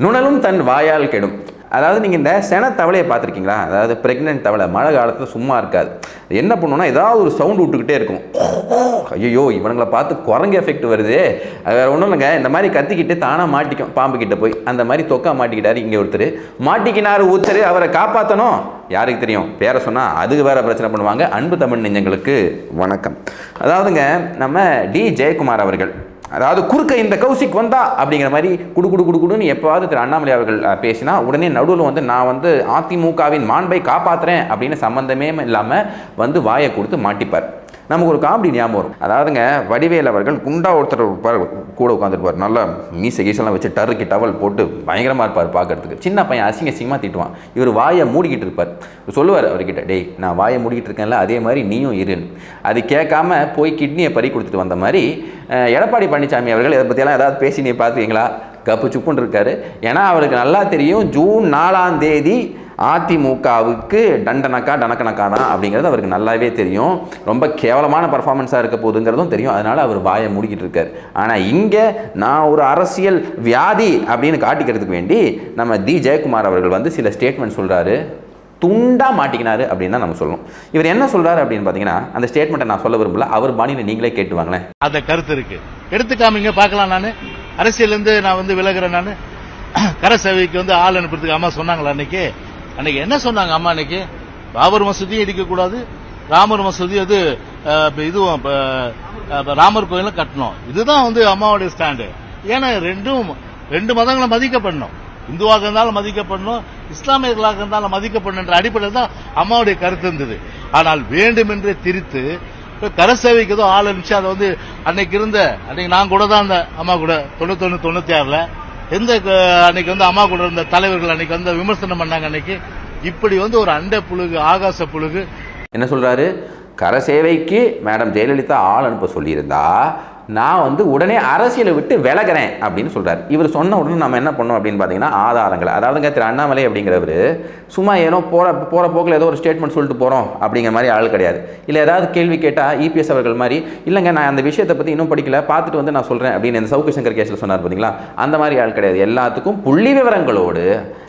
நுணலும் தன் வாயால் கெடும். அதாவது நீங்கள் இந்த சென தவளையை பார்த்துருக்கீங்களா? அதாவது ப்ரெக்னென்ட் தவளை மழை காலத்தில் சும்மா இருக்காது. என்ன பண்ணுன்னா ஏதாவது ஒரு சவுண்டு விட்டுக்கிட்டே இருக்கும். ஐயோ இவனுங்களை பார்த்து குரங்கு எஃபெக்ட் வருது. அது வேறு ஒன்றும் இல்லைங்க. இந்த மாதிரி கத்திக்கிட்டு தானாக மாட்டிக்கும் பாம்பு கிட்ட போய். அந்த மாதிரி தொக்கா மாட்டிக்கிட்டாரு இங்கே ஒருத்தர். மாட்டிக்கினார் ஒருத்தர் அவரை காப்பாற்றணும் யாருக்கு தெரியும்? பேரை சொன்னால் அதுக்கு வேற பிரச்சனை பண்ணுவாங்க. அன்பு தமிழ் நெஞ்சங்களுக்கு வணக்கம். அதாவதுங்க நம்ம டி. ஜெயக்குமார் அவர்கள் அதாவது குறுக்க இந்த கௌசிக் வந்தா அப்படிங்கிற மாதிரி குடு குடு குடு குடுன்னு எப்போவாவது திரு அண்ணாமலை அவர்கள் பேசினா உடனே நடுவில் வந்து நான் வந்து அதிமுகவின் மாண்பை காப்பாற்றுறேன் அப்படின்னு சம்பந்தமே இல்லாமல் வந்து வாயை கொடுத்து மாட்டிப்பார். நமக்கு ஒரு காமெடி ஞாபகம் வரும். அதாவதுங்க வடிவேல் அவர்கள் குண்டா ஒருத்தர் இருப்பார் கூட உட்காந்துருப்பார் நல்லா மீசை கீசெல்லாம் வச்சு டர்ருக்கு டவல் போட்டு பயங்கரமாக இருப்பார் பார்க்கறதுக்கு. சின்ன பையன் அசிங்க அசிங்கமாக திட்டுவான். இவர் வாயை மூடிக்கிட்டு இருப்பார். சொல்லுவார் அவர்கிட்ட டேய் நான் வாயை மூடிக்கிட்டு இருக்கேன்ல அதே மாதிரி நீயும் இருன்னு. அது கேட்காம போய் கிட்னியை பறி கொடுத்துட்டு வந்த மாதிரி எடப்பாடி பழனிசாமி அவர்கள் இதை பற்றியெல்லாம் ஏதாவது பேசி நீ பார்த்துக்கீங்களா கப்பு சுப்புன்னு இருக்காரு. ஏன்னா அவருக்கு நல்லா தெரியும் ஜூன் நாலாம் தேதி அதிமுகவுக்கு டண்டனக்கா டனக்கனக்கா தான் அப்படிங்கிறது அவருக்கு நல்லாவே தெரியும். ரொம்ப கேவலமான பர்ஃபார்மன்ஸாக இருக்க போகுதுங்கிறதும் தெரியும். அதனால் அவர் வாயை மூடிக்கிட்டு இருக்கார். ஆனால் இங்கே நான் ஒரு அரசியல் வியாதி அப்படின்னு காட்டிக்கிறதுக்கு வேண்டி நம்ம தி ஜெயக்குமார் அவர்கள் வந்து சில ஸ்டேட்மெண்ட் சொல்கிறாரு துண்டாக மாட்டிக்கினாரு அப்படின்னு தான் நம்ம சொல்லணும். இவர் என்ன சொல்கிறார் அப்படின்னு பார்த்தீங்கன்னா அந்த ஸ்டேட்மெண்ட்டை நான் சொல்ல விரும்பல. அவர் பாணியில் நீங்களே கேட்டு வாங்களேன். அந்த கருத்து இருக்கு. எடுத்துக்காமீங்க பார்க்கலாம் நான். அரசியலேருந்து நான் வந்து விலகுறேன் நான். கர சேவைக்கு வந்து ஆள் அனுப்புறதுக்கு அம்மா சொன்னாங்களா அன்னைக்கு? அன்னைக்கு என்ன சொன்னாங்க அம்மா அன்னைக்கு? பாபர் மசூதியும் இடிக்கக்கூடாது ராமர் மசூதி அது இதுவும் ராமர் கோயிலும் கட்டணும். இதுதான் வந்து அம்மாவுடைய ஸ்டாண்டு ஏன்னா ரெண்டும் ரெண்டு மதங்களை மதிக்கப்படணும். இந்துவாக இருந்தாலும் மதிக்கப்படணும் இஸ்லாமியர்களாக இருந்தாலும் மதிக்கப்படணுன்ற அடிப்படையில் தான் அம்மாவுடைய கருத்து இருந்தது. ஆனால் வேண்டுமென்றே திரித்து இப்ப கரசேவைக்கு ஏதோ ஆள் இருந்துச்சு அதை வந்து அன்னைக்கு இருந்த அன்னைக்கு நான் கூட தான் இருந்தேன் அம்மா கூட தொண்ணூத்தொன்னு தொண்ணூத்தி ஆறுல எந்த அன்னைக்கு வந்து அம்மா கூட இருந்த தலைவர்கள் அன்னைக்கு வந்து விமர்சனம் பண்ணாங்க அன்னைக்கு. இப்படி வந்து ஒரு அண்டை புழுகு ஆகாச புழுகு. என்ன சொல்றாரு? கரசேவைக்கு மேடம் ஜெயலலிதா ஆள் அனுப்ப சொல்லியிருந்தா நான் வந்து உடனே அரசியலை விட்டு விலகிறேன் அப்படின்னு சொல்கிறார் இவர் சொன்ன உடனே நம்ம என்ன பண்ணோம் அப்படின்னு பார்த்தீங்கன்னா ஆதாரங்கள். அதாவதுங்க திரு அண்ணாமலை அப்படிங்கிறவர் சும்மா ஏனோ போகிற போகிற போக்கில் ஏதோ ஒரு ஸ்டேட்மெண்ட் சொல்லிட்டு போகிறோம் அப்படிங்கிற மாதிரி ஆள் கிடையாது. இல்லை ஏதாவது கேள்வி கேட்டால் இபிஎஸ் அவர்கள் மாதிரி இல்லைங்க நான் அந்த விஷயத்தை பற்றி இன்னும் படிக்கல பார்த்துட்டு வந்து நான் சொல்கிறேன் அப்படின்னு இந்த சவுக்கு சங்கர் கேஸில் சொன்னார் பார்த்தீங்களா அந்த மாதிரி ஆள் கிடையாது. எல்லாத்துக்கும் புள்ளி விவரங்களோடு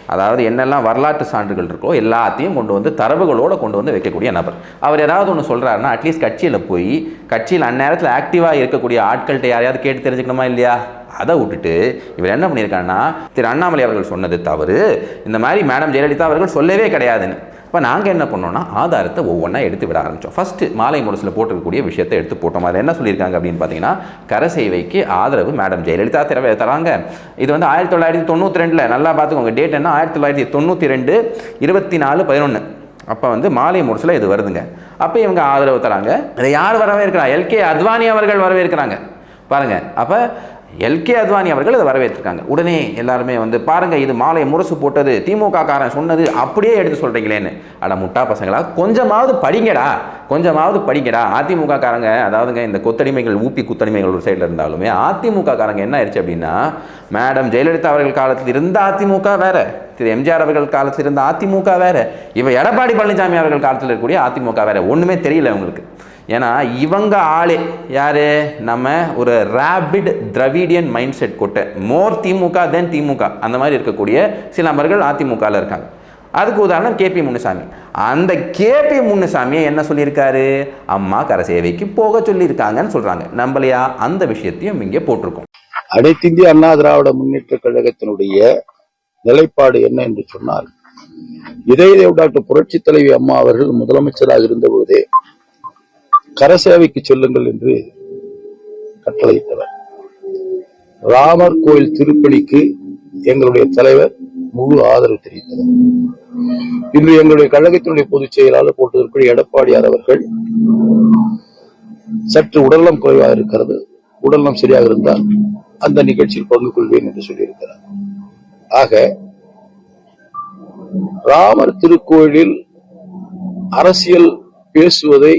அதாவது என்னெல்லாம் வரலாற்று சான்றுகள் இருக்கோ எல்லாத்தையும் கொண்டு வந்து தரவுகளோடு கொண்டு வந்து வைக்கக்கூடிய நபர். அவர் ஏதாவது ஒன்று சொல்கிறாருன்னா அட்லீஸ்ட் கட்சியில் போய் கட்சியில் அந்நேரத்தில் ஆக்டிவாக இருக்கக்கூடிய ஆட்கள்கிட்ட யாரையாவது கேட்டு தெரிஞ்சுக்கணுமா இல்லையா? அதை விட்டுட்டு இவர் என்ன பண்ணியிருக்காருன்னா திரு அண்ணாமலை அவர்கள் சொன்னது தவறு. இந்த மாதிரி மேடம் ஜெயலலிதா அவர்கள் சொல்லவே கிடையாதுன்னு. இப்போ நாங்கள் என்ன பண்ணோம்னா ஆதாரத்தை ஒவ்வொன்றா எடுத்து விட ஆரம்பித்தோம் ஃபஸ்ட்டு மாலை முரசில் போட்டிருக்கக்கூடிய விஷயத்தை எடுத்து போட்டோம். அதில் என்ன சொல்லியிருக்காங்க அப்படின்னு பார்த்தீங்கன்னா கரசேவைக்கு ஆதரவு மேடம் ஜெயலலிதா தர தராங்க. இது வந்து ஆயிரத்தி தொள்ளாயிரத்தி தொண்ணூற்றி ரெண்டில் நல்லா பார்த்துக்கோங்க டேட் என்ன? ஆயிரத்தி தொள்ளாயிரத்தி தொண்ணூற்றி ரெண்டு இருபத்தி நாலு பதினொன்று அப்போ வந்து மாலை முரசில் இது வருதுங்க. அப்போ இவங்க ஆதரவு தராங்க. இதை யார் வரவேற்கிறா? எல்கே அத்வானி அவர்கள் வரவேற்கிறாங்க. பாருங்க. அப்போ எல்கே அத்வானி அவர்கள் இதை வரவேற்றிருக்காங்க. உடனே எல்லாருமே வந்து பாருங்க இது மாலை முரசு போட்டது திமுக காரன் சொன்னது அப்படியே எடுத்து சொல்றீங்களேன்னு. அட முட்டா பசங்களா கொஞ்சமாவது படிங்கடா கொஞ்சமாவது படிங்கடா. அதிமுக காரங்க அதாவதுங்க இந்த கொத்தடிமைகள் ஊப்பி குத்தடிமைகள் ஒரு சைடில் இருந்தாலுமே அதிமுக காரங்க என்ன ஆயிடுச்சு அப்படின்னா மேடம் ஜெயலலிதா அவர்கள் காலத்தில் இருந்த அதிமுக வேற திரு எம்ஜிஆர் அவர்கள் காலத்தில் இருந்த அதிமுக வேற இவ எடப்பாடி பழனிசாமி அவர்கள் காலத்தில் இருக்கக்கூடிய அதிமுக வேற ஒன்றுமே தெரியல உங்களுக்கு ஏன்னா இவங்க ஆளே யாரு? நம்ம ஒரு ரேபிட் திராவிடியன் மைண்ட் செட் கொட்டை மோர் திமுக தென் திமுக அந்த மாதிரி இருக்கக்கூடிய சில நபர்கள் அதிமுகவில் இருக்காங்க. அதுக்கு உதாரணம் கேபி முனுசாமி. அந்த கேபி முனுசாமியை என்ன சொல்லியிருக்காரு? அம்மா கரசேவைக்கு போக சொல்லியிருக்காங்கன்னு சொல்றாங்க. நம்மளையா? அந்த விஷயத்தையும் இங்கே போட்டிருக்கோம். அனைத்திந்திய அண்ணா திராவிட முன்னேற்ற கழகத்தினுடைய நிலைப்பாடு என்ன என்று சொன்னால் இதய டாக்டர் புரட்சி தலைவி அம்மா அவர்கள் முதலமைச்சராக இருந்தபோதே கரசேவைக்கு செல்லுங்கள் என்று கட்டளையிட்டவர். ராமர் கோயில் திருப்பணிக்கு எங்களுடைய தலைவர் முழு ஆதரவு தெரிவித்தவர் இன்று எங்களுடைய கழகத்தினுடைய பொதுச் செயலாளர் போட்டிருக்கிற எடப்பாடியார் அவர்கள் சற்று உடல்நலம் குறைவாக இருக்கிறது. உடல்நலம் சரியாக இருந்தால் அந்த நிகழ்ச்சியில் பங்கு கொள்வேன் என்று சொல்லியிருக்கிறார். ஆக ராமர் திருக்கோயிலில் அரசியல் பேசுவதை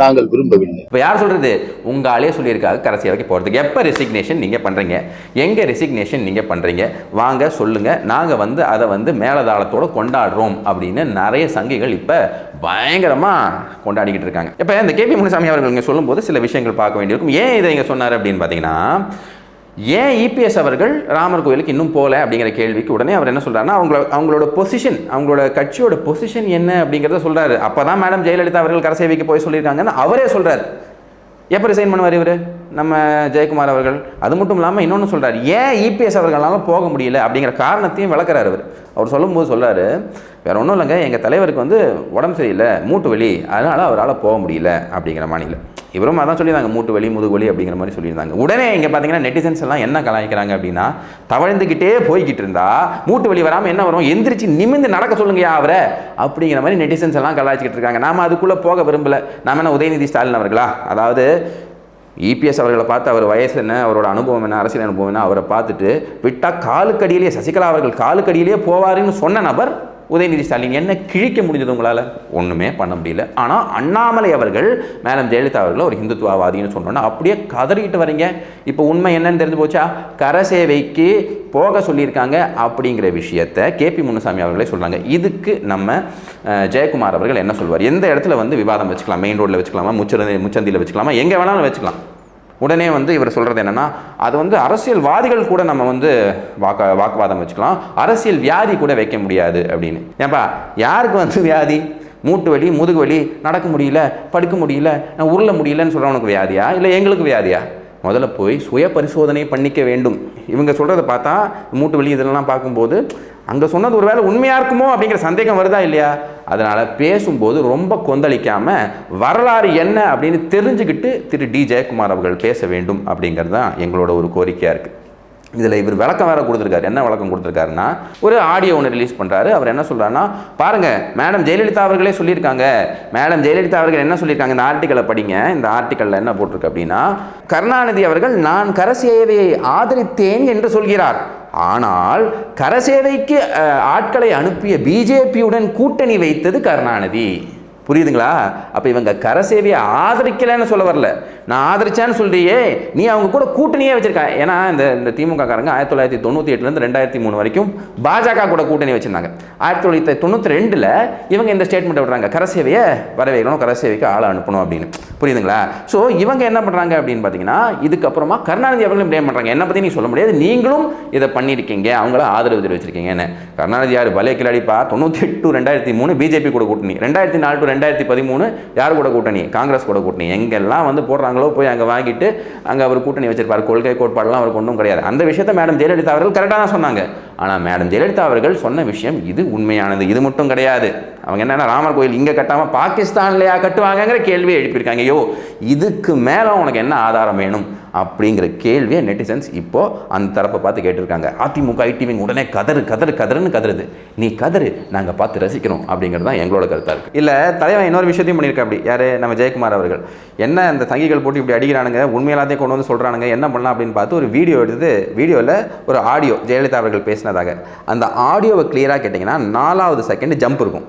நாங்கள் விரும்பவில்லை. இப்போ யார் சொல்றது? உங்களாலே சொல்லியிருக்காங்க சொல்லியிருக்காங்க வரைக்கும் போகிறதுக்கு எப்போ ரெசிக்னேஷன் நீங்கள் பண்ணுறீங்க எங்கே ரெசிக்னேஷன் நீங்கள் பண்ணுறீங்க வாங்க சொல்லுங்கள் நாங்கள் வந்து அதை வந்து மேலதாளத்தோடு கொண்டாடுறோம் அப்படின்னு நிறைய சங்கிகள் இப்போ பயங்கரமாக கொண்டாடிக்கிட்டு இருக்காங்க. இப்போ இந்த கேபி முனுசாமி அவர்கள் இங்கே சொல்லும்போது சில விஷயங்கள் பார்க்க வேண்டியிருக்கும். ஏன் இதை இங்கே சொன்னார் அப்படின்னு பார்த்தீங்கன்னா ஏன் இபிஎஸ் அவர்கள் ராமர் கோயிலுக்கு இன்னும் போகல அப்படிங்கிற கேள்விக்கு உடனே அவர் என்ன சொல்கிறாருன்னா அவங்கள அவங்களோட பொசிஷன் அவங்களோட கட்சியோட பொசிஷன் என்ன அப்படிங்கிறத சொல்கிறாரு அப்போ தான் மேடம் ஜெயலலிதா அவர்கள் கரசேவைக்கு போய் சொல்லியிருக்காங்கன்னு அவரே சொல்கிறார் எப்போ ரிசைன் பண்ணுவார் இவர்? நம்ம ஜெயக்குமார் அவர்கள். அது மட்டும் இல்லாமல் இன்னொன்று சொல்கிறார் ஏன் இபிஎஸ் அவர்களால் போக முடியல அப்படிங்கிற காரணத்தையும் விளக்குறாரு அவர் அவர் சொல்லும்போது சொல்கிறாரு வேற ஒன்றும் இல்லைங்க. எங்கள் தலைவருக்கு வந்து உடம்பு சரியில்லை மூட்டு வலி. அதனால் அவரால் போக முடியல. அப்படிங்கிற மாநிலம் இவரும் அதான் சொல்லியிருந்தாங்க மூட்டு வலி முதுகு வலி அப்படிங்கிற மாதிரி சொல்லியிருந்தாங்க. உடனே இங்கே பார்த்தீங்கன்னா நெட்டிசன்ஸ் எல்லாம் என்ன கலாய்க்கிறாங்க அப்படின்னா தவழ்ந்துக்கிட்டே போய்கிட்டு இருந்தா மூட்டு வலி வராமல் என்ன வரும்? எந்திரிச்சு நிமிந்து நடக்க சொல்லுங்கயா அவரை அப்படிங்கிற மாதிரி நெட்டிசன்ஸ் எல்லாம் கலாய்ச்சிக்கிட்டு இருக்காங்க. நாம அதுக்குள்ளே போக விரும்பல. நாம என்ன உதயநிதி ஸ்டாலின் அவர்களா? அதாவது இபிஎஸ் அவர்களை பார்த்து அவர் வயசு என்ன அவரோட அனுபவம் என்ன அரசியல் அனுபவம் என்ன அவரை பார்த்துட்டு விட்டால் காலுக்கடியிலேயே சசிகலா அவர்கள் காலுக்கடியிலேயே போவாருன்னு சொன்ன நபர் உதயநிதி ஸ்டாலின் என்ன கிழிக்க முடிஞ்சது உங்களால்? ஒன்றுமே பண்ண முடியல. ஆனால் அண்ணாமலை அவர்கள் மேடம் ஜெயலலிதா அவர்கள் ஒரு ஹிந்துத்துவவாதின்னு சொன்னோன்னா அப்படியே கதறிக்கிட்டு வரீங்க. இப்போ உண்மை என்னன்னு தெரிஞ்சு போச்சா? கரசேவைக்கு போக சொல்லியிருக்காங்க அப்படிங்கிற விஷயத்த கேபி முனுசாமி அவர்களே சொல்கிறாங்க இதுக்கு நம்ம ஜெயக்குமார் அவர்கள் என்ன சொல்வார்? எந்த இடத்துல வந்து விவாதம் வச்சுக்கலாம்? மெயின் ரோட்டில் வச்சுக்கலாமா? முச்சந்தி முச்சந்தியில் வச்சுக்கலாமா? எங்கே வேணாலும் வச்சுக்கலாம். உடனே வந்து இவர் சொல்கிறது என்னென்னா அது வந்து அரசியல்வாதிகள் கூட நம்ம வந்து வாக்க வாக்குவாதம் வச்சுக்கலாம். அரசியல் வியாதி கூட வைக்க முடியாது அப்படின்னு. ஏன்பா யாருக்கு வந்து வியாதி? மூட்டு வலி முதுகு வலி நடக்க முடியல படுக்க முடியல உருள முடியலன்னு சொல்கிறவனுக்கு வியாதியா? இல்லை எங்களுக்கு வியாதியா? முதல்ல போய் சுய பரிசோதனை பண்ணிக்க வேண்டும். இவங்க சொல்கிறத பார்த்தா மூட்டு வலி இதெல்லாம் பார்க்கும்போது அங்கே சொன்னது ஒரு வேளை உண்மையாக இருக்குமோ அப்படிங்கிற சந்தேகம் வருதா இல்லையா? அதனால் பேசும்போது ரொம்ப கொந்தளிக்காமல் வரலாறு என்ன அப்படின்னு தெரிஞ்சுக்கிட்டு திரு டி. ஜெயக்குமார் அவர்கள் பேச வேண்டும் அப்படிங்கிறது தான் எங்களோட ஒரு கோரிக்கையாக இருக்குது இதில் இவர் விளக்கம் வேறு கொடுத்துருக்காரு. என்ன விளக்கம் கொடுத்துருக்காருன்னா ஒரு ஆடியோ ஒன்று ரிலீஸ் பண்ணுறாரு அவர் என்ன சொல்கிறாருன்னா பாருங்கள் மேடம் ஜெயலலிதா அவர்களே சொல்லியிருக்காங்க. மேடம் ஜெயலலிதா அவர்கள் என்ன சொல்லியிருக்காங்க? இந்த ஆர்டிக்கலை படிங்க. இந்த ஆர்டிக்கலில் என்ன போட்டிருக்கு அப்படின்னா கருணாநிதி அவர்கள் நான் கரசேவையை ஆதரித்தேன் என்று சொல்கிறார். ஆனால் கரசேவைக்கு ஆட்களை அனுப்பிய பிஜேபியுடன் கூட்டணி வைத்தது கருணாநிதி. புரியுதுங்களா? அப்போ இவங்க கரசேவையை ஆதரிக்கலைன்னு சொல்ல வரல. நான் ஆதரிச்சேன்னு சொல்றியே நீ அவங்க கூட கூட்டணியே வச்சிருக்க. ஏன்னா இந்த இந்த திமுக காரங்க ஆயிரத்தி தொள்ளாயிரத்தி தொண்ணூற்றி எட்டுலேருந்து ரெண்டாயிரத்தி மூணு வரைக்கும் பாஜக கூட கூட்டணி வச்சிருந்தாங்க. ஆயிரத்தி தொள்ளாயிரத்தி தொண்ணூற்றி ரெண்டில் இவங்க இந்த ஸ்டேட்மெண்ட் விடுறாங்க. கரசேவையை வரவேற்கணும் கரசேவைக்கு ஆளை அனுப்பணும் அப்படின்னு. புரியுதுங்களா? ஸோ இவங்க என்ன பண்ணுறாங்க அப்படின்னு பார்த்தீங்கன்னா இதுக்கப்புறமா கருணாநிதி அவர்களும் பிளேம் பண்ணுறாங்க என்ன பற்றி நீ சொல்ல முடியாது. நீங்களும் இதை பண்ணியிருக்கீங்க. அவங்கள ஆதரவு தெரிவிச்சிருக்கீங்கன்னு. கருணாநிதி யார்? பலே கிளாடிப்பா தொண்ணூற்றி எட்டு ரெண்டாயிரத்தி மூணு பிஜேபி கூட கூட்டணி. ரெண்டாயிரத்தி நாலு டு ரெண்டாயிரத்தி பதிமூணு யார் கூட கூட்டணி? காங்கிரஸ் கூட கூட்டணி. எங்கெல்லாம் வந்து போடுறாங்களோ போய் அங்கே வாங்கிட்டு அங்கே அவர் கூட்டணி வச்சிருப்பார். கொள்கை கோட்பாடெல்லாம் அவருக்கு ஒன்றும் கிடையாது. அந்த விஷயத்தை மேடம் ஜெயலலிதா அவர்கள் கரெக்டாக தான் சொன்னாங்க. ஆனால் மேடம் ஜெயலலிதா அவர்கள் சொன்ன விஷயம் இது உண்மையானது இது மட்டும் கிடையாது. அவங்க என்னன்னா ராமர் கோயில் இங்கே கட்டாமல் பாகிஸ்தான்லையா கட்டுவாங்கங்கிற கேள்வியை எழுப்பியிருக்காங்க. ஐயோ இதுக்கு மேலே உனக்கு என்ன ஆதாரம் வேணும்? அப்படிங்கிற கேள்வியை நெட்டிசன்ஸ் இப்போது அந்த தரப்பை பார்த்து கேட்டிருக்காங்க. அதிமுக ஐடிவிங் உடனே கதறு கதறு கதறுன்னு கதறுது. நீ கதறு நாங்கள் பார்த்து ரசிக்கிறோம் அப்படிங்கிறது தான் எங்களோட கருத்தாக இருக்குது இல்லை தலைவன் இன்னொரு விஷயத்தையும் பண்ணியிருக்கா அப்படி. யார்? நம்ம ஜெயக்குமார் அவர்கள். என்ன அந்த சங்கிகள் போட்டு இப்படி அடிக்கிறானுங்க? உண்மை கொண்டு வந்து சொல்கிறானுங்க என்ன பண்ணலாம் அப்படின்னு பார்த்து ஒரு வீடியோ எடுத்து வீடியோவில் ஒரு ஆடியோ ஜெயலலிதா அவர்கள் பேசினதாக. அந்த ஆடியோவை கிளியராக கேட்டிங்கன்னா நாலாவது செகண்ட் ஜம்ப் இருக்கும்.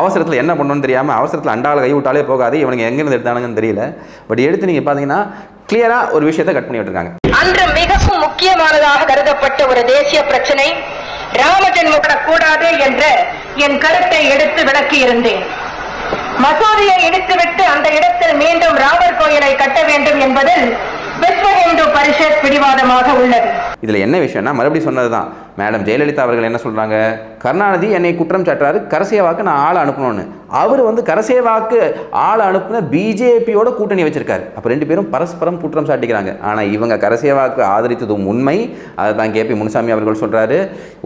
அவசரத்தில் என்ன பண்ணணும்னு தெரியாமல் அவசரத்தில் அண்டாவில் கை விட்டாலே போகாது இவனுக்கு எங்கேருந்து எடுத்தானுங்கன்னு தெரியல. பட் எடுத்து நீங்கள் பார்த்தீங்கன்னா கிளியராக ஒரு விஷயத்தை கட் பண்ணி விட்டுருக்காங்க. அன்று மிகவும் முக்கியமானதாக கருதப்பட்ட ஒரு தேசிய பிரச்சனை ராமஜென்ம கூடாது என்ற என் கருத்தை எடுத்து விளக்கி இருந்தேன் மசூதியை இடித்துவிட்டு அந்த இடத்தில் மீண்டும் ராமர் கோயிலை கட்ட வேண்டும் என்பதில் விஸ்வ பரிஷத் பிடிவாதமாக உள்ளது. இதில் என்ன விஷயம்னா மறுபடியும் சொன்னது தான் மேடம் ஜெயலலிதா அவர்கள் என்ன சொல்கிறாங்க கருணாநிதி என்னை குற்றம் சாட்டுறாரு கரசேவாக்கு நான் ஆள் அனுப்பணும்னு. அவர் வந்து கரசேவாக்கு ஆளை அனுப்புன பிஜேபியோட கூட்டணி வச்சிருக்காரு. அப்போ ரெண்டு பேரும் பரஸ்பரம் குற்றம் சாட்டிக்கிறாங்க. ஆனால் இவங்க கரசேவாக்கு ஆதரித்ததும் உண்மை. அதை தான் கேபி முனுசாமி அவர்கள் சொல்கிறாரு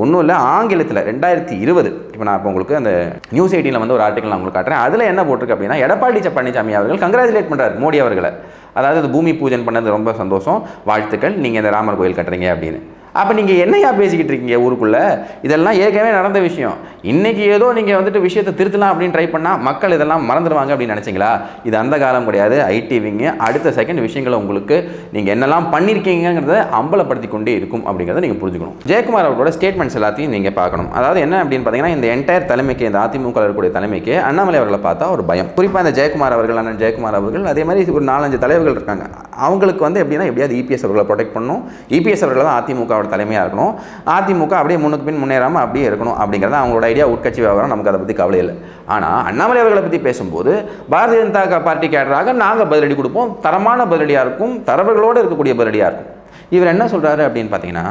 ஒன்றும் இல்லை ஆங்கிலத்தில் ரெண்டாயிரத்தி இருபது இப்போ நான் இப்போ உங்களுக்கு அந்த நியூஸ் எயிட்டியில் வந்து ஒரு ஆர்டிக்கல் நான் உங்களுக்கு காட்டுறேன். அதில் என்ன போட்டிருக்கு அப்படின்னா எடப்பாடி பழனிசாமி அவர்கள் கங்க்ராச்சுலேட் பண்ணுறாரு மோடி அவர்களை. அதாவது அது பூமி பூஜன் பண்ணது ரொம்ப சந்தோஷம். வாழ்த்துக்கள். நீங்கள் இந்த ராமர் கோயில் கட்டுறீங்க அப்படின்னு. அப்போ நீங்கள் என்னையா பேசிக்கிட்டு இருக்கீங்க ஊருக்குள்ளே? இதெல்லாம் ஏற்கனவே நடந்த விஷயம். இன்றைக்கி ஏதோ நீங்கள் வந்துட்டு விஷயத்தை திருத்தலாம் அப்படின்னு ட்ரை பண்ணால் மக்கள் இதெல்லாம் மறந்துடுவாங்க அப்படின்னு நினச்சிங்களா? இது அந்த காலம் கிடையாது. ஐடிவிங்க அடுத்த செகண்ட் விஷயங்களை உங்களுக்கு நீங்கள் என்னெல்லாம் பண்ணியிருக்கீங்கிறத அம்பலப்படுத்தி கொண்டே இருக்கும் அப்படிங்கிறத நீங்கள் புரிஞ்சுக்கணும். ஜெயக்குமார் அவர்களோட ஸ்டேட்மெண்ட்ஸ் எல்லாத்தையும் நீங்கள் பார்க்கணும். அதாவது என்ன அப்படின்னு பார்த்தீங்கன்னா இந்த என்டையர் தலைமைக்கு இந்த அதிமுக இருக்கக்கூடிய தலைமைக்கு அண்ணாமலை அவர்களை பார்த்தா ஒரு பயம். குறிப்பாக இந்த ஜெயக்குமார் அவர்கள் அண்ணன் ஜெயக்குமார் அவர்கள் அதே மாதிரி ஒரு நாலஞ்சு தலைவர்கள் இருக்காங்க. அவங்களுக்கு வந்து எப்படின்னா எப்படியாவது இபிஎஸ் அவர்களை ப்ரொடெக்ட் பண்ணணும். இபிஎஸ் அவர்கள் தான் அதிமுகவோட தலைமையாக இருக்கணும். அதிமுக அப்படியே முன்னுக்கு பின் முன்னேறாமல் அப்படியே இருக்கணும் அப்படிங்கிறது அவங்களோட ஐடியா உட்கட்சி விவகாரம் நமக்கு அதை பற்றி கவலை இல்லை. ஆனால் அண்ணாமலை அவர்களை பற்றி பேசும்போது பாரதிய ஜனதா பார்ட்டி கேடராக நாங்கள் பதிலடி கொடுப்போம். தரமான பதிலடியாக இருக்கும். தரவர்களோடு இருக்கக்கூடிய பதிலடியாக இருக்கும். இவர் என்ன சொல்கிறாரு அப்படின்னு பார்த்தீங்கன்னா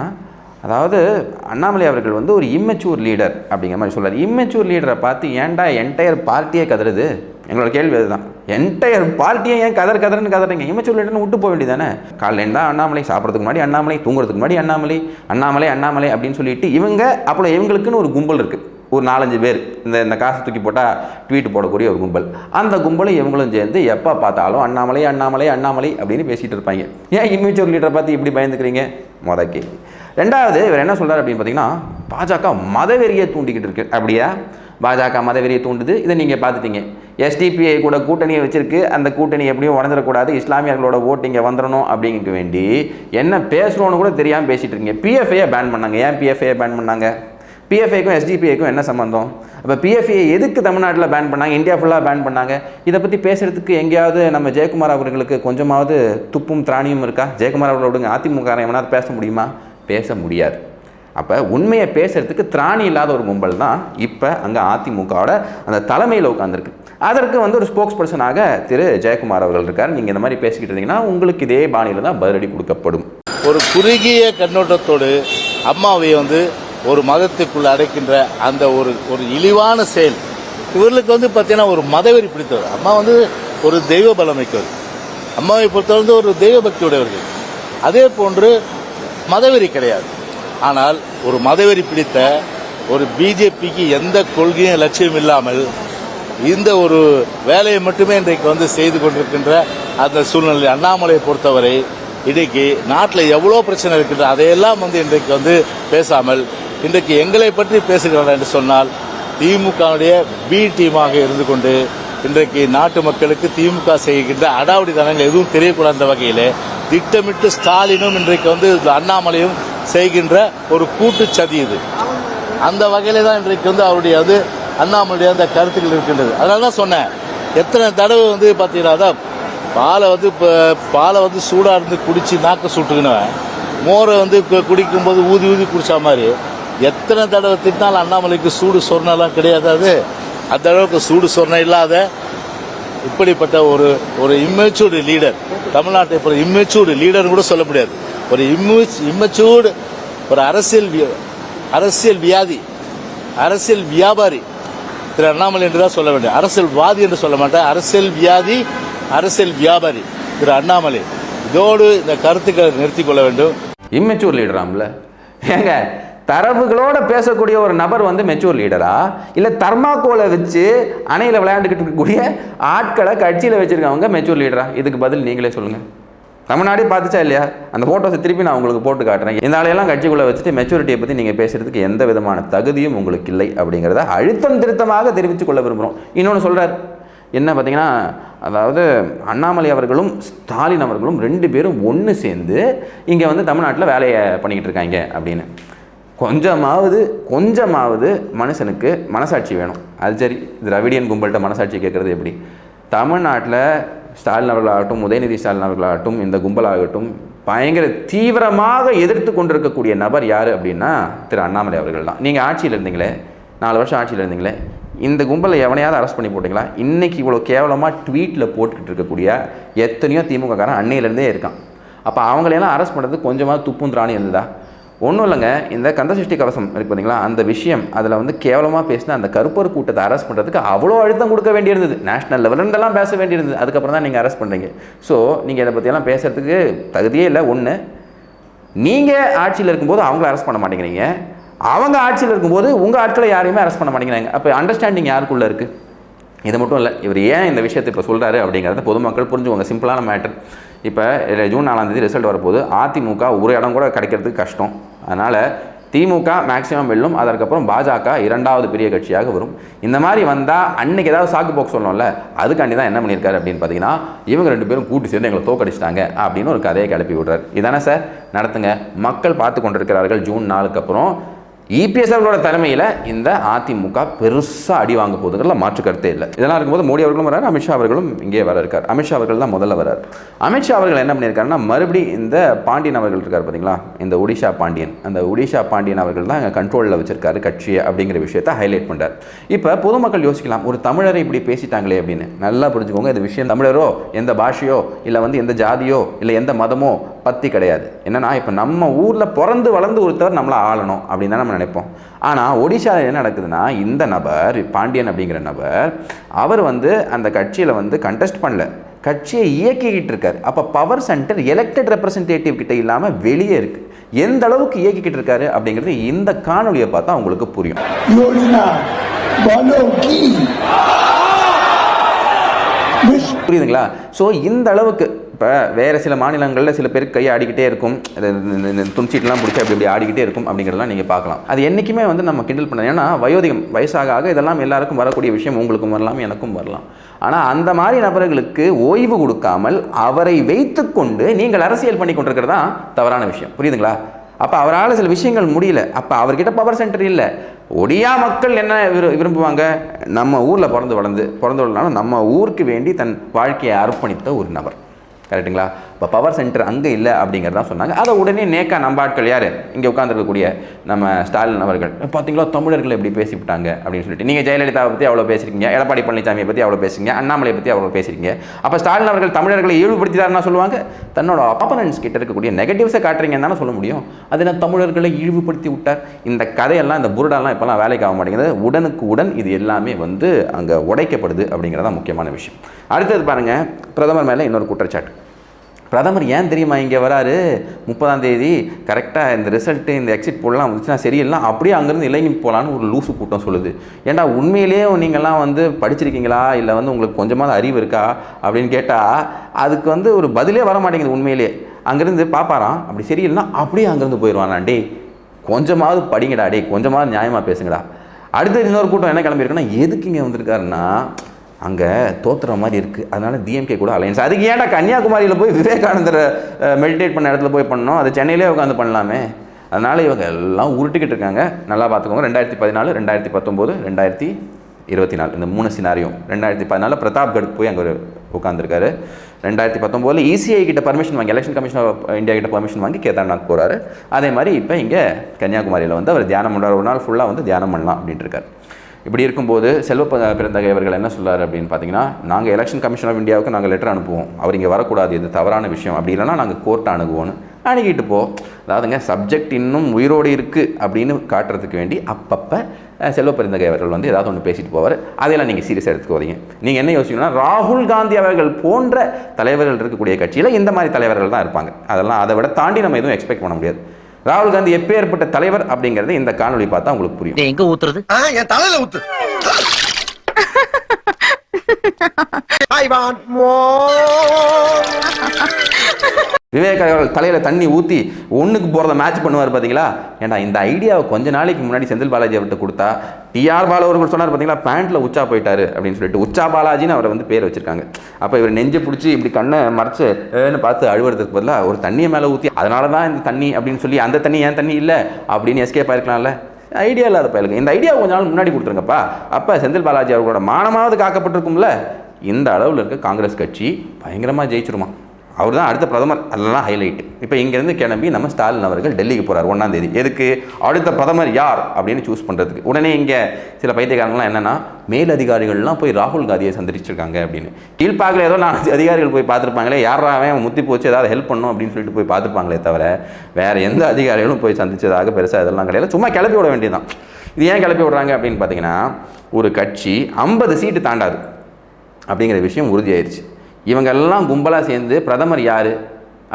அதாவது அண்ணாமலை அவர்கள் வந்து ஒரு இம்மெச்சூர் லீடர் அப்படிங்கிற மாதிரி சொல்கிறார் இம்மெச்சூர் லீடரை பார்த்து ஏன்டா என்டையர் பார்ட்டியே கதறுது? எங்களோட கேள்வி அதுதான். என்டையர் பார்ட்டியை ஏன் கதர் கதர்னு கதறீங்க? இம்மெச்சூர் லீடர்னு விட்டு போக வேண்டியதானே காலையில் தான் அண்ணாமலை சாப்பிட்றதுக்கு முன்னாடி அண்ணாமலை தூங்குறதுக்கு முன்னாடி அண்ணாமலை அண்ணாமலை அண்ணாமலை அப்படின்னு சொல்லிட்டு இவங்க அப்புறம் இவங்களுக்குன்னு ஒரு கும்பல் இருக்குது ஒரு நாலஞ்சு பேர். இந்த இந்த காசு தூக்கி போட்டால் ட்வீட் போடக்கூடிய ஒரு கும்பல். அந்த கும்பலும் இவங்களும் சேர்ந்து எப்போ பார்த்தாலும் அண்ணாமலை அண்ணாமலை அண்ணாமலை அப்படின்னு பேசிகிட்டு இருப்பாங்க. ஏன் இம்மெச்சூர் லீடரை பார்த்து இப்படி பயந்துக்கிறீங்க? மொத கேள்வி. ரெண்டாவது இவர் என்ன சொல்கிறார் அப்படின்னு பார்த்தீங்கன்னா பாஜக மதவெறியை தூண்டிக்கிட்டு இருக்கு. அப்படியா? பாஜக மதவெறியை தூண்டுது. இதை நீங்கள் பார்த்துட்டீங்க. எஸ்டிபிஐ கூட கூட்டணியை வச்சிருக்கு. அந்த கூட்டணி எப்படியும் உடஞ்சிடக்கூடாது இஸ்லாமியர்களோட ஓட்டு இங்கே வந்துடணும் அப்படிங்க வேண்டி என்ன பேசுகிறோன்னு கூட தெரியாமல் பேசிகிட்டு இருக்கீங்க. பிஎஃப்ஐயை பேன் பண்ணாங்க. ஏன் பிஎஃப்ஐயை பேன் பண்ணாங்க? பிஎஃப்ஐக்கும் எஸ்டிபிஐக்கும் என்ன சம்மந்தம் அப்போ பிஎஃப்ஐ எதுக்கு தமிழ்நாட்டில் பேன் பண்ணாங்க? இந்தியா ஃபுல்லாக பேன் பண்ணாங்க. இதை பற்றி பேசுகிறதுக்கு எங்கேயாவது நம்ம ஜெயக்குமார் அவர்களுக்கு கொஞ்சமாவது துப்பும் திராணியும் இருக்கா? ஜெயக்குமார் அவர்களை விடுங்க. அதிமுக எவனாவது பேச முடியுமா? பேச முடியாது. அப்போ உண்மையை பேசுகிறதுக்கு திராணி இல்லாத ஒரு கும்பல் தான் இப்போ அங்கே அதிமுகவோட அந்த தலைமையில் உட்காந்துருக்கு அதற்கு வந்து ஒரு ஸ்போக்ஸ் பர்சனாக திரு ஜெயக்குமார் அவர்கள் இருக்கார். நீங்கள் இந்த மாதிரி பேசிக்கிட்டு இருந்தீங்கன்னா உங்களுக்கு இதே பாணியில் தான் பதிலடி கொடுக்கப்படும். ஒரு குறுகிய கண்ணோட்டத்தோடு அம்மாவை வந்து ஒரு மதத்துக்குள்ள அடைக்கின்ற அந்த ஒரு ஒரு இழிவான செயல். இவர்களுக்கு வந்து பார்த்தீங்கன்னா ஒரு மதவெறி பிடித்தவர். அம்மா வந்து ஒரு தெய்வ பலம் மிக்கவர். அம்மாவை பொறுத்தவரை ஒரு தெய்வ பக்தி உடையவர்கள் அதே போன்று மதவெறி கிடையாது. ஆனால் ஒரு மதவெறி பிடித்த ஒரு பிஜேபிக்கு எந்த கொள்கையும் லட்சியம் இல்லாமல் இந்த ஒரு வேலையை மட்டுமே இன்றைக்கு வந்து செய்து கொண்டிருக்கின்ற அந்த சூழ்நிலை அண்ணாமலையை பொறுத்தவரை இன்றைக்கு நாட்டில் எவ்வளோ பிரச்சனை இருக்கின்ற அதையெல்லாம் வந்து இன்றைக்கு வந்து பேசாமல் இன்றைக்கு எங்களை பற்றி பேசுகிறார் என்று சொன்னால் திமுகவுடைய பி டீமாக இருந்து கொண்டு இன்றைக்கு நாட்டு மக்களுக்கு திமுக செய்கின்ற அடாவடித்தனங்கள் எதுவும் தெரியக்கூடாத வகையிலே திட்டமிட்டு ஸ்டாலினும் இன்றைக்கு வந்து அண்ணாமலையும் செய்கின்ற ஒரு கூட்டுச்சதி இது. அந்த வகையில தான் இன்றைக்கு வந்து அவருடைய வந்து அண்ணாமலையுடைய அந்த கருத்துக்கள் இருக்கின்றது. அதனால தான் சொன்னேன். எத்தனை தடவை வந்து பார்த்தீங்கன்னா பாலை வந்து இப்போ பாலை வந்து சூடாக இருந்து குடித்து நாக்க சுட்டுக்கினவன் மோரை வந்து குடிக்கும்போது ஊதி ஊதி குடிச்ச மாதிரி எத்தனை தடவை திட்டினாலும் அண்ணாமலைக்கு சூடு சொர்ணெல்லாம் கிடையாது அது. அந்த அளவுக்கு சூடு சொர்ணம் இல்லாத இப்படிப்பட்ட ஒரு ஒரு இம்மெச்சூர்டு லீடர் தமிழ்நாட்டை ஒரு இம்மெச்சூர்டு லீடர் கூட சொல்ல முடியாது. ஒரு இம்மெச்சூர்டு ஒரு அரசியல் அரசியல் வியாதி அரசியல் வியாபாரி திரு அண்ணாமலை என்று தான் சொல்ல வேண்டும். அரசியல்வாதி என்று சொல்ல மாட்டேன். அரசியல் வியாதி அரசியல் வியாபாரி திரு அண்ணாமலை. இதோடு இந்த கருத்துக்களை நிறுத்திக் கொள்ள வேண்டும். இம்மெச்சூர் லீடராம்ல ஏங்க தரவுகளோட பேசக்கூடிய ஒரு நபர் வந்து மெச்சூர் லீடரா இல்லை தர்மாக்கோலை வச்சு அணையில் விளையாண்டுக்கிட்டு இருக்கக்கூடிய ஆட்களை கட்சியில் வச்சுருக்கவங்க மெச்சூர் லீடரா இதுக்கு பதில் நீங்களே சொல்லுங்கள் தமிழ்நாடே பார்த்துச்சா இல்லையா? அந்த ஃபோட்டோஸை திருப்பி நான் உங்களுக்கு போட்டு காட்டுறேன். இந்த ஆளையெல்லாம் கட்சிக்குள்ளே வச்சுட்டு மெச்சூரிட்டியை பற்றி நீங்கள் பேசுகிறதுக்கு எந்த விதமான தகுதியும் உங்களுக்கு இல்லை அப்படிங்கிறத அழுத்தம் திருத்தமாக தெரிவித்து கொள்ள விரும்புகிறோம் இன்னொன்று சொல்கிறார் என்ன பார்த்தீங்கன்னா அதாவது அண்ணாமலை அவர்களும் ஸ்டாலின் அவர்களும் ரெண்டு பேரும் ஒன்று சேர்ந்து இங்கே வந்து தமிழ்நாட்டில் வேலையை பண்ணிக்கிட்டு இருக்காங்க அப்படின்னு. கொஞ்சமாவது கொஞ்சமாவது மனுஷனுக்கு மனசாட்சி வேணும். அது சரி திராவிடியன் கும்பல்கிட்ட மனசாட்சி கேட்குறது எப்படி? தமிழ்நாட்டில் ஸ்டாலின் அவர்களாகட்டும் உதயநிதி ஸ்டாலின் அவர்களாகட்டும் இந்த கும்பலாகட்டும் பயங்கர தீவிரமாக எதிர்த்து கொண்டிருக்கக்கூடிய நபர் யார் அப்படின்னா திரு அண்ணாமலை அவர்கள் தான். நீங்கள் ஆட்சியில் இருந்தீங்களே நாலு வருஷம் ஆட்சியில் இருந்தீங்களே இந்த கும்பலை எவனையாவது அரெஸ்ட் பண்ணி போட்டிங்களா? இன்றைக்கி இவ்வளோ கேவலமாக ட்வீட்டில் போட்டுக்கிட்டு இருக்கக்கூடிய எத்தனையோ திமுக காரன் அன்னையிலேருந்தே இருக்கான். அப்போ அவங்களையெல்லாம் அரெஸ்ட் பண்ணுறது கொஞ்சமாக துப்பும் திராணி இருந்ததா? ஒன்றும் இல்லைங்க. இந்த கந்தசஷ்டி கவசம் இருக்குது பார்த்தீங்களா அந்த விஷயம் அதில் வந்து கேவலமாக பேசின அந்த கருப்பர் கூட்டத்தை அரெஸ்ட் பண்ணுறதுக்கு அவ்வளோ அழுத்தம் கொடுக்க வேண்டியிருந்தது. நேஷனல் லெவலிருந்தெல்லாம் பேச வேண்டியிருந்தது. அதுக்கப்புறம் தான் நீங்கள் அரெஸ்ட் பண்ணுறீங்க ஸோ நீங்கள் இதை பற்றியெல்லாம் பேசுகிறதுக்கு தகுதியே இல்லை. ஒன்று நீங்கள் ஆட்சியில் இருக்கும்போது அவங்கள அரெஸ்ட் பண்ண மாட்டேங்கிறீங்க. அவங்க ஆட்சியில் இருக்கும்போது உங்கள் ஆட்களை யாரையுமே அரெஸ்ட் பண்ண மாட்டேங்கிறாங்க. அப்போ அண்டர்ஸ்டாண்டிங் யாருக்குள்ளே இருக்குது இது மட்டும் இல்லை இவர் ஏன் இந்த விஷயத்தை இப்போ சொல்கிறாரு அப்படிங்கிறத பொதுமக்கள் புரிஞ்சுக்கோங்க. சிம்பிளான மேட்டர் இப்போ ஜூன் நாலாம் தேதி ரிசல்ட் வரப்போது அதிமுக ஒரு இடம் கூட கிடைக்கிறதுக்கு கஷ்டம். அதனால் திமுக மேக்ஸிமம் வெல்லும். அதற்கப்புறம் பாஜக இரண்டாவது பெரிய கட்சியாக வரும். இந்த மாதிரி வந்தால் அன்னைக்கு ஏதாவது சாக்கு போக்கு சொல்லணும்ல அதுக்காண்டி தான் என்ன பண்ணியிருக்காரு அப்படின்னு பார்த்தீங்கன்னா இவங்க ரெண்டு பேரும் கூட்டு சேர்ந்து எங்களை தோக்கடிச்சிட்டாங்க அப்படின்னு ஒரு கதையை கிளப்பி விடுறாரு. இதானே சார்? நடத்துங்க. மக்கள் பார்த்து கொண்டிருக்கிறார்கள் ஜூன் நாலுக்கு அப்புறம். இபிஎஸ் அவர்களோட தலைமையில் இந்த அதிமுக பெருசாக அடி வாங்க போகுதுங்கிறதுல மாற்று கருத்தே இல்லை. இதெல்லாம் இருக்கும்போது மோடி அவர்களும் வராரு அமித்ஷா அவர்களும் இங்கே வர இருக்கார் அமித்ஷா அவர்கள் தான் முதல்ல வரார். அமித்ஷா அவர்கள் என்ன பண்ணியிருக்காருன்னா மறுபடி இந்த பாண்டியன் அவர்கள் இருக்கார் பார்த்தீங்களா இந்த ஒடிஷா பாண்டியன். அந்த ஒடிஷா பாண்டியன் அவர்கள் தான் கண்ட்ரோலில் வச்சிருக்காரு கட்சியை அப்படிங்கிற விஷயத்தை ஹைலைட் பண்ணுறார் இப்போ பொதுமக்கள் யோசிக்கலாம் ஒரு தமிழரை இப்படி பேசிட்டாங்களே அப்படின்னு. நல்லா புரிஞ்சுக்கோங்க இந்த விஷயம் தமிழரோ எந்த பாஷையோ இல்லை வந்து எந்த ஜாதியோ இல்லை எந்த மதமோ பற்றி கிடையாது. என்னென்னா இப்போ நம்ம ஊரில் பிறந்து வளர்ந்து ஒருத்தவர் நம்மளை ஆளணும் அப்படின்னு தான் நம்ம நினைப்போம். ஆனால் ஒடிஷாவில் என்ன நடக்குதுன்னா இந்த நபர் பாண்டியன் அப்படிங்கிற நபர் அவர் வந்து அந்த கட்சியில் வந்து கண்டெஸ்ட் பண்ணல. கட்சியை இயக்கிக்கிட்டு இருக்கார். அப்போ பவர் சென்டர் எலெக்டட் ரெப்ரசன்டேட்டிவ் கிட்ட இல்லாமல் வெளியே இருக்குது எந்த அளவுக்கு இயக்கிக்கிட்டு இருக்காரு அப்படிங்கிறது இந்த காணொலியை பார்த்தா உங்களுக்கு புரியும். புரியுதுங்களா? ஸோ இந்த அளவுக்கு இப்போ வேறு சில மாநிலங்களில் சில பேருக்கு கை ஆடிக்கிட்டே இருக்கும். இந்த- துணிச்சீட்டெலாம் பிடிச்சி அப்படி இப்படி ஆடிக்கிட்டே இருக்கும் அப்படிங்கிறதெல்லாம் நீங்கள் பார்க்கலாம். அது என்றைக்குமே வந்து நம்ம கிண்டல் பண்ண ஏன்னா வயோதிகம் வயசாக ஆக இதெல்லாம் எல்லாருக்கும் வரக்கூடிய விஷயம் உங்களுக்கும் வரலாம் எனக்கும் வரலாம். ஆனால் அந்த மாதிரி நபர்களுக்கு ஓய்வு கொடுக்காமல் அவரை வைத்துக்கொண்டு நீங்கள் அரசியல் பண்ணி கொண்டிருக்கிறது தான் தவறான விஷயம். புரியுதுங்களா? அப்போ அவரால் சில விஷயங்கள் முடியல. அப்போ அவர்கிட்ட பவர் சென்டர் இல்லை. ஒடியா மக்கள் என்ன விரு விரும்புவாங்க? நம்ம ஊரில் பிறந்து வளர்ந்து பிறந்து வளர்ந்தாலும் நம்ம ஊருக்கு வேண்டி தன் வாழ்க்கையை அர்ப்பணித்த ஒரு நபர். கரெக்ட்டுங்களா? இப்போ பவர் சென்டர் அங்கே இல்லை அப்படிங்கிறதா சொன்னாங்க. அதை உடனே நேக்கா நம்ப ஆட்கள் யார்? இங்கே உட்காந்துருக்கக்கூடிய நம்ம ஸ்டாலின் அவர்கள். பார்த்தீங்களா தமிழர்கள் எப்படி பேசிவிட்டாங்க அப்படின்னு சொல்லிட்டு. நீங்கள் ஜெயலலிதாவை பற்றி அவ்வளோ பேசுறீங்க எடப்பாடி பழனிசாமியை பற்றி அவ்வளோ பேசுறீங்க அண்ணாமலையை பற்றி அவ்வளோ பேசுறீங்க அப்போ ஸ்டாலின் அவர்கள் தமிழர்களை இழிவுபடுத்திட்டாருன்னா சொல்லுவாங்க. தன்னோட ஆப்பனன்ஸ் கிட்ட இருக்கக்கூடிய நெகட்டிவ்ஸை காட்டுறீங்கன்னு தானே சொல்ல முடியும். அதில் தமிழர்களை இழிவுபடுத்தி விட்டார்? இந்த கதையெல்லாம் இந்த புருடாலாம் இப்போல்லாம் வேலைக்கு ஆக மாட்டேங்குது. உடனுக்கு உடன் இது எல்லாமே வந்து அங்கே உடைக்கப்படுது அப்படிங்கிறதான் முக்கியமான விஷயம். அடுத்தது பாருங்கள் பிரதமர் மேலே இன்னொரு குற்றச்சாட்டு. பிரதமர் ஏன் தெரியுமா இங்கே வராரு? முப்பதாம் தேதி கரெக்டாக இந்த ரிசல்ட்டு இந்த எக்ஸிட் போடலாம் வந்துச்சுன்னா சரியில்லை அப்படியே அங்கேருந்து இலங்கை போகலான்னு ஒரு லூசு கூட்டம் சொல்லுது. ஏன்டா உண்மையிலேயே நீங்கள்லாம் வந்து படிச்சிருக்கீங்களா? இல்லை வந்து உங்களுக்கு கொஞ்சமாவது அறிவு இருக்கா? அப்படின்னு கேட்டால் அதுக்கு வந்து ஒரு பதிலே வர மாட்டேங்குது உண்மையிலே அங்கேருந்து பார்ப்பாராம் அப்படி சரியில்லைன்னா அப்படியே அங்கேருந்து போயிடுவானா? டேய் கொஞ்சமாவது படிங்கடா டே கொஞ்சமாவது நியாயமாக பேசுங்கடா. அடுத்தது இன்னொரு கூட்டம் என்ன கிளம்பியிருக்குன்னா எதுக்கு இங்கே வந்திருக்காருன்னா அங்கே தோத்துற மாதிரி இருக்குது அதனால் டிஎம்கே கூட அலையன்ஸ் அதுக்கு ஏன்டா கன்னியாகுமரியில் போய் விவேகானந்தரை மெடிடேட் பண்ண இடத்துல போய் பண்ணோம் அது சென்னையிலே உட்காந்து பண்ணலாமே. அதனால் இவங்க எல்லாம் உருட்டிக்கிட்டு இருக்காங்க. நல்லா பார்த்துக்கோங்க. ரெண்டாயிரத்தி பதினாலு ரெண்டாயிரத்தி பத்தொம்போது ரெண்டாயிரத்தி இருபத்தி நாலு. இந்த மூணு சினாரியும் ரெண்டாயிரத்தி பதினாலில் பிரதாப்கட் போய் அங்கே உட்காந்துருக்காரு ரெண்டாயிரத்தி பத்தொம்போதில் இசிஐ கிட்ட பர்மிஷன் வாங்கி எலெக்ஷன் கமிஷன் ஆஃப் இந்தியா கிட்ட பர்மிஷன் வாங்கி கேதார்நாத் போகிறாரு அதே மாதிரி இப்போ இங்கே கன்னியாகுமரியில் வந்து அவர் தியானம் பண்ணுறாரு ஒரு நாள் ஃபுல்லாக வந்து தியானம் பண்ணலாம் அப்படின்ட்டு இருக்காரு. இப்படி இருக்கும்போது செல்வ பிறந்தகை அவர்கள் என்ன சொல்றாரு அப்படின்னு பார்த்தீங்கன்னா நாங்கள் எலெக்ஷன் கமிஷன் ஆஃப் இந்தியாவுக்கு நாங்கள் லெட்டர் அனுப்புவோம். அவர் இங்கே வரக்கூடாது இது தவறான விஷயம். அப்படி இல்லைன்னா நாங்கள் கோர்ட்டை அணுகுவோன்னு அணுகிட்டு போ அதாவதுங்க சப்ஜெக்ட் இன்னும் உயிரோடு இருக்குது அப்படின்னு காட்டுறதுக்கு வேண்டி அப்பப்போ செல்வ பெருந்தகை அவர்கள் வந்து ஏதாவது ஒன்று பேசிட்டு போவார். அதையெல்லாம் நீங்கள் சீரியஸ் எடுத்துக்கோதீங்க. நீங்கள் என்ன யோசிக்கணும்னா ராகுல் காந்தி அவர்கள் போன்ற தலைவர்கள் இருக்கக்கூடிய கட்சியில் இந்த மாதிரி தலைவர்கள் தான் இருப்பாங்க. அதெல்லாம் அதை விட தாண்டி நம்ம எதுவும் எக்ஸ்பெக்ட் பண்ண முடியாது. ராகுல் காந்தி எப்பேற்பட்ட தலைவர் அப்படிங்கிறது இந்த காணொளி பார்த்தா உங்களுக்கு புரியும். எங்க ஊத்துறது? என் தலையில ஊத்து. ஐ வாண்ட் மோர் விவேக் அவர்கள் தலையில் தண்ணி ஊற்றி ஒன்றுக்கு போகிறத மேட்ச் பண்ணுவார் பார்த்தீங்களா ஏன்டா இந்த ஐடியாவை கொஞ்ச நாளைக்கு முன்னாடி செந்தில் பாலாஜி அவர்கிட்ட கொடுத்தா டிஆர் பாலு அவர்கள் சொன்னார் பார்த்தீங்களா பேண்ட்டில் உச்சா போயிட்டாரு அப்படின்னு சொல்லிட்டு. உச்சா பாலாஜின்னு அவரை வந்து பேர் வச்சிருக்காங்க. அப்போ இவர் நெஞ்சை பிடிச்சி இப்படி கண்ணை மறைச்சு ஏன்னு பார்த்து அழுவுறதுக்கு பதிலாக ஒரு தண்ணியை மேலே ஊற்றி அதனால தான் இந்த தண்ணி அப்படின்னு சொல்லி அந்த தண்ணி ஏன் தண்ணி இல்லை? அப்படின்னு எஸ்கேப் ஆயிருக்கலாம்ல. ஐடியா இல்லாத பயலுங்க. இந்த ஐடியா கொஞ்ச நாள் முன்னாடி கொடுத்துருங்கப்பா. அப்போ செந்தில் பாலாஜி அவர்களோட மானமாவது காக்கப்பட்டிருக்கும்ல. இந்த அளவில் இருக்க காங்கிரஸ் கட்சி பயங்கரமாக ஜெயிச்சிருமா. அவர் தான் அடுத்த பிரதமர். அதெல்லாம் ஹைலைட் இப்போ இங்கேருந்து கிளம்பி நம்ம ஸ்டாலின் அவர்கள் டெல்லிக்கு போகிறார் ஒன்றாம் தேதி. எதுக்கு? அடுத்த பிரதமர் யார்? அப்படின்னு சூஸ் பண்ணுறதுக்கு உடனே இங்கே சில பைத்தியக்காரங்களாம் என்னென்னா மேல் அதிகாரிகள்லாம் போய் ராகுல் காந்தியை சந்திச்சிருக்காங்க அப்படின்னு. கீழ்ப்பாக்கில் ஏதோ நான் அதிகாரிகள் போய் பார்த்துருப்பாங்களே யாராவே அவன் முத்தி போச்சு ஏதாவது ஹெல்ப் பண்ணும் அப்படின்னு சொல்லிட்டு போய் பார்த்துருப்பாங்களே தவிர வேறு எந்த அதிகாரிகளும் போய் சந்தித்ததாக பெருசாக இதெல்லாம் கிடையாது. சும்மா கிளப்பி விட வேண்டியதுதான். இது ஏன் கிளப்பி விடுறாங்க அப்படின்னு பார்த்தீங்கன்னா ஒரு கட்சி ஐம்பது சீட்டு தாண்டாது. அப்படிங்கிற விஷயம் உறுதியாயிருச்சு. இவங்க எல்லாம் கும்பலாக சேர்ந்து பிரதமர் யார்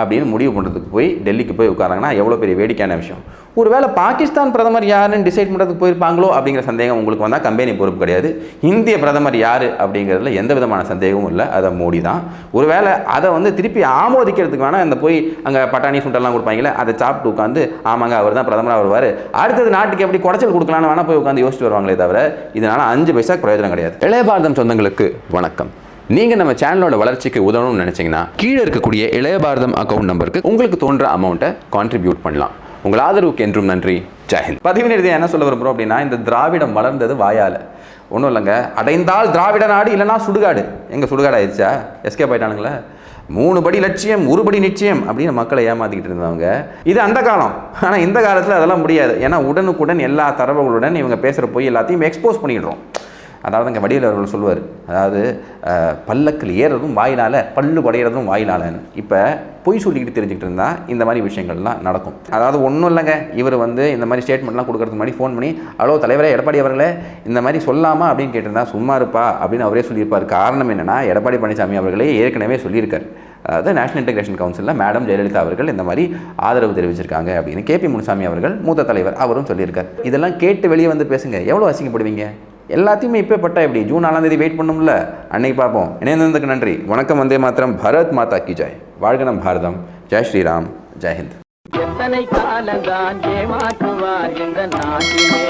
அப்படின்னு முடிவு பண்ணுறதுக்கு போய் டெல்லிக்கு போய் உட்காராங்கன்னா எவ்வளோ பெரிய வேடிக்கையான விஷயம். ஒருவேளை பாகிஸ்தான் பிரதமர் யாருன்னு டிசைட் பண்ணுறதுக்கு போயிருப்பாங்களோ அப்படிங்கிற சந்தேகம் உங்களுக்கு வந்தால் கம்பெனி பொறுப்பு கிடையாது. இந்திய பிரதமர் யார் அப்படிங்கிறதுல எந்த விதமான சந்தேகமும் இல்லை. அதை மோடி தான் ஒருவேளை அதை வந்து திருப்பி ஆமோதிக்கிறதுக்கு வேணால் இந்த போய் அங்கே பட்டாணி சுண்டெல்லாம் கொடுப்பாங்களே அதை சாப்பிட்டு உட்காந்து ஆமாங்க அவர் தான் பிரதமராக வருவார். அடுத்தது நாட்டுக்கு எப்படி குடைச்சல் கொடுக்கலான்னு வேணால் போய் உட்காந்து யோசிச்சு வருவாங்களே தவிர இதனால் அஞ்சு பைசா பிரயோஜனம் கிடையாது. இளைய பாரதம் சொந்தங்களுக்கு வணக்கம். நீங்கள் நம்ம சேனலோட வளர்ச்சிக்கு உதவணும்னு நினச்சிங்கன்னா கீழே இருக்கக்கூடிய இளைய பாரதம் அக்கௌண்ட் நம்பருக்கு உங்களுக்கு தோன்ற அமௌண்ட்டை கான்ட்ரிபியூட் பண்ணலாம். உங்கள் ஆதரவுக்கு என்றும் நன்றி. ஜெயஹிந்த் பதிவு நிறுத்தி என்ன சொல்ல விரும்புகிறோம் அப்படின்னா இந்த திராவிடம் வளர்ந்தது வாயால். ஒன்றும் இல்லைங்க. அடைந்தால் திராவிட நாடு இல்லைன்னா சுடுகாடு. எங்கள் சுடுகாடு ஆயிடுச்சா? எஸ்கேப் ஆயிட்டானுங்களே. மூணு படி லட்சியம் ஒரு படி நிச்சயம் அப்படின்னு மக்களை ஏமாத்திக்கிட்டு இருந்தவங்க. இது அந்த காலம். ஆனால் இந்த காலத்தில் அதெல்லாம் முடியாது. ஏன்னா உடனுக்குடன் எல்லா தரவுகளுடன் இவங்க பேசுகிற பொய் எல்லாத்தையும் எக்ஸ்போஸ் பண்ணிடுறோம். அதாவது அங்கே வடிவில் அவர்கள் சொல்லுவார். அதாவது பல்லக்கில் ஏறுறதும் வாயினால் பல்லு படையிறதும் வாயினாலன்னு இப்போ பொய் சொல்லிக்கிட்டு தெரிஞ்சுக்கிட்டு இருந்தால் இந்த மாதிரி விஷயங்கள்லாம் நடக்கும். அதாவது ஒன்றும் இல்லைங்க. இவர் வந்து இந்த மாதிரி ஸ்டேட்மெண்ட்லாம் கொடுக்கறதுக்கு முன்னாடி ஃபோன் பண்ணி ஹலோ தலைவரே எடப்பாடி அவர்களே இந்த மாதிரி சொல்லாமா? அப்படின்னு கேட்டிருந்தா சும்மா இருப்பா அப்படின்னு அவரே சொல்லியிருப்பார். காரணம் என்னென்னா எடப்பாடி பழனிசாமி அவர்களே ஏற்கனவே சொல்லியிருக்காரு. அதாவது நேஷனல் இன்டெகிரேஷன் கவுன்சிலில் மேடம் ஜெயலலிதா அவர்கள் இந்த மாதிரி ஆதரவு தெரிவிச்சிருக்காங்க அப்படின்னு கே பி முனுசாமி அவர்கள் மூத்த தலைவர் அவரும் சொல்லியிருக்கார். இதெல்லாம் கேட்டு வெளியே வந்து பேசுங்க. எவ்வளோ அசிங்கப்படுவீங்க? எல்லாத்தையுமே இப்போ பட்டா எப்படி? ஜூன் நாலாம் தேதி வெயிட் பண்ணும்ல? அன்னைக்கு பார்ப்போம். இணைந்ததுக்கு நன்றி. வணக்கம் வந்தே மாத்திரம் பரத் மாதா கி ஜாய். வாழ்க நம் பாரதம். ஜெய் ஸ்ரீராம். ஜெயஹிந்த் எத்தனை காலந்தான் ஏமாற்றுவார் இந்த நாட்டிலே?